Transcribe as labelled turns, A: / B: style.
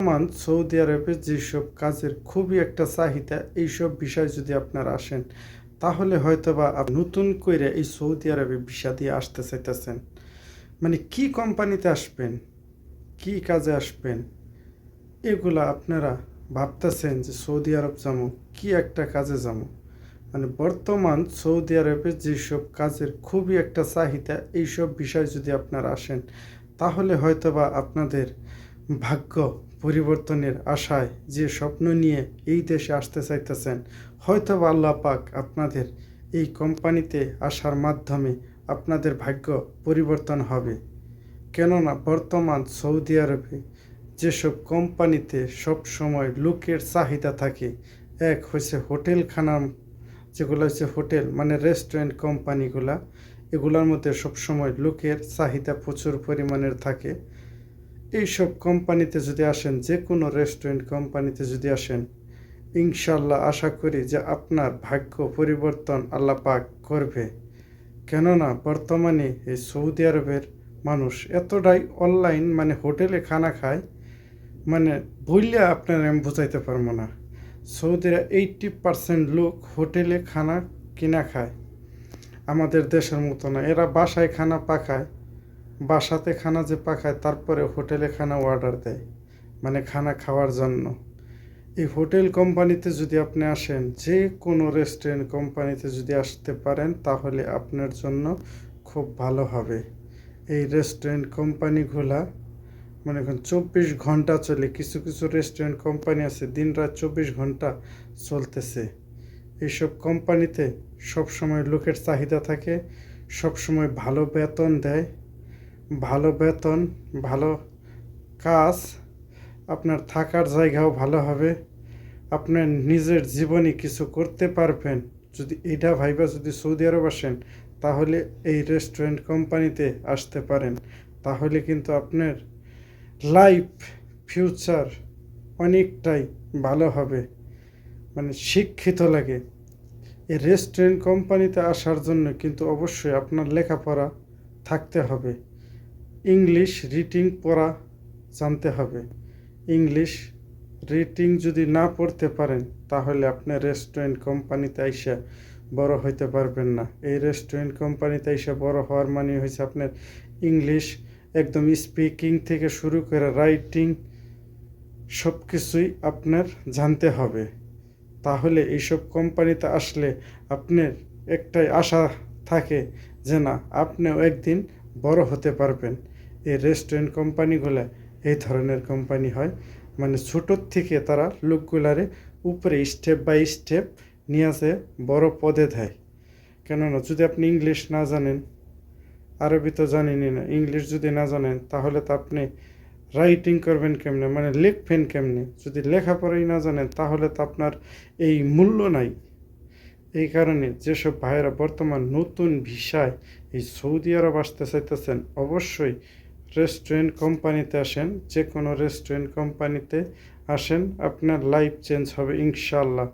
A: বর্তমান সৌদি আরবে যেসব কাজের খুবই একটা চাহিদা, এইসব বিষয় যদি আপনারা আসেন, তাহলে হয়তোবা নতুন করে এই সৌদি আরবে ভিসা দিয়ে আসতে চাইতেছেন। মানে কি কোম্পানিতে আসবেন? কি কাজে আসবেন? এগুলা আপনারা ভাবতেছেন যে সৌদি আরব যাব কি একটা কাজে যাব মানে বর্তমান সৌদি আরবে যেসব কাজের খুবই একটা চাহিদা, এইসব বিষয় যদি আপনারা আসেন, তাহলে হয়তোবা আপনাদের ভাগ্য পরিবর্তনের আশায় যে স্বপ্ন নিয়ে এই দেশে আসতে চাইতেছেন হয়তো আল্লাহ পাক আপনাদের এই কোম্পানিতে আসার মাধ্যমে আপনাদের ভাগ্য পরিবর্তন হবে। কেননা বর্তমান সৌদি আরবে যেসব কোম্পানিতে সব সময় লোকের চাহিদা থাকে, এক হচ্ছে হোটেল খানা যেগুলো হচ্ছে হোটেল মানে রেস্টুরেন্ট কোম্পানিগুলা, এগুলোর মধ্যে সবসময় লোকের চাহিদা প্রচুর পরিমাণের থাকে। এইসব কোম্পানিতে যদি আসেন যে কোনো রেস্টুরেন্ট কোম্পানিতে যদি আসেন, ইনশাল্লাহ আশা করি যে আপনার ভাগ্য পরিবর্তন আল্লাহ পাক করবে। কেননা বর্তমানে এই সৌদি আরবের মানুষ এতটাই অনলাইন মানে হোটেলে খানা খায় মানে বললে আপনার আমি বোঝাইতে পারব না। সৌদিরা এইটটি পার্সেন্ট লোক হোটেলে খানা কিনা খায়। আমাদের দেশের মতো না, এরা বাসায় খানা পাকায় বাসাতে খানা যে পাকায় তারপরে হোটেলে খানা অর্ডার দেয় মানে খানা খাওয়ার জন্য। এই হোটেল কোম্পানিতে যদি আপনি আসেন, যে কোনো রেস্টুরেন্ট কোম্পানিতে যদি আসতে পারেন, তাহলে আপনার জন্য খুব ভালো হবে। এই রেস্টুরেন্ট কোম্পানিগুলা, মনে করেন চব্বিশ ঘণ্টা চলে, কিছু কিছু রেস্টুরেন্ট কোম্পানি আছে দিন রাত চব্বিশ ঘণ্টা চলতেছে। এইসব কোম্পানিতে সবসময় লোকের চাহিদা থাকে, সবসময় ভালো বেতন দেয় ভালো বেতন, ভালো কাজ, আপনার থাকার জায়গাও ভালো হবে আপনার নিজের জীবনে কিছু করতে পারবেন। যদি এটা ভাইবা যদি সৌদি আরব আসেন, তাহলে এই রেস্টুরেন্ট কোম্পানিতে আসতে পারেন। তাহলে কিন্তু আপনার লাইফ ফিউচার অনেকটাই ভালো হবে। মানে শিক্ষিত লাগে। এই রেস্টুরেন্ট কোম্পানিতে আসার জন্য কিন্তু অবশ্যই আপনার লেখাপড়া থাকতে হবে। ইংলিশ রিডিং পড়া জানতে হবে। ইংলিশ রিডিং যদি না পড়তে পারেন, তাহলে আপনি রেস্টুরেন্ট কোম্পানিতে আইসা বড় হইতে পারবেন না। এই রেস্টুরেন্ট কোম্পানিতে আইসা বড় হওয়ার মানে হয়েছে আপনার ইংলিশ একদম স্পিকিং থেকে শুরু করে রাইটিং সব কিছুই আপনার জানতে হবে। তাহলে এইসব কোম্পানিতে আসলে আপনার একটাই আশা থাকে যে না, আপনিও একদিন বড় হতে পারবেন। এই রেস্টুরেন্ট কোম্পানিগুলো এই ধরনের কোম্পানি হয়। মানে ছোটোর থেকে তারা লোকগুলারে উপরে স্টেপ বাই স্টেপ নিয়ে আসে, বড় পদে দেয়। কেননা যদি আপনি ইংলিশ না জানেন, আরবি তো জানেনই না ইংলিশ যদি না জানেন, তাহলে তো আপনি রাইটিং করবেন কেমনে? মানে লিখবেন কেমনে? যদি লেখাপড়াই না জানেন, তাহলে তো আপনার এই মূল্য নাই। এই কারণে যেসব ভাইয়েরা বর্তমান নতুন ভিসায় এই সৌদি আরব আসতে চাইতেছেন, অবশ্যই রেস্টুরেন্ট কোম্পানিতে আসেন যে কোনো রেস্টুরেন্ট কোম্পানিতে আসেন, আপনার লাইফ চেঞ্জ হবে ইনশাল্লাহ